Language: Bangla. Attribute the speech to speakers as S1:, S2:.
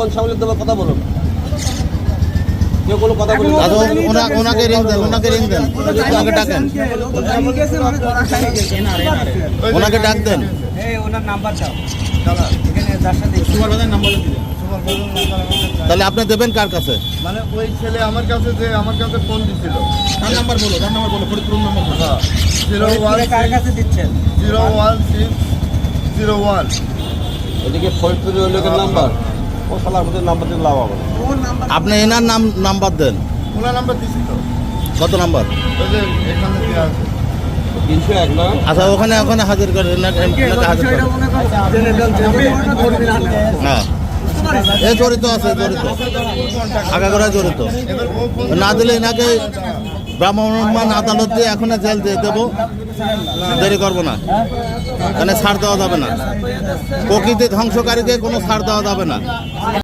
S1: কোন সামনে দেবো কথা বলুন কেউ কোনো কথা বলুন
S2: ওনাকে রিং দেন ওনাকে রিং দেন। ওনাকে ডাকেন। ওনাকে ডাক দেন।
S3: ওনার নাম্বার দাও। এখানে যার সাথে
S2: তাহলে আপনি দেবেন কার কাছে?
S4: মানে ওই ছেলে আমার কাছে যে আমার কাছে ফোন দিছিল।
S2: তার নাম্বার বলো তার নাম্বার বলো ফরিদপুর নাম্বার বলো।
S4: জিরো ওয়ান
S3: কার কাছে দিচ্ছেন?
S4: Zero one six zero one.
S1: এদিকে ফরিদপুর লোকের নাম্বার। ও নাম্বার দিয়ে লাভ হবে।
S2: আপনি এনার নাম, নাম্বার দেন।
S4: ওনার নাম্বার দিছি তো
S2: কত নাম্বার?
S1: তিনশো এক না
S2: আচ্ছা ওখানে ওখানে হাজির এনাকে হাজির করেন হ্যাঁ। এ জড়িত আছে জড়িত। আগাগোড়া জড়িত। না দিলে এনাকে ব্রাহ্মণ আদালত দিয়ে এখন জেল দিয়ে দেবো। দেরি করব না। এখানে ছাড় দেওয়া যাবে না। প্রকৃতি ধ্বংসকারীকে কোনো ছাড় দেওয়া যাবে না।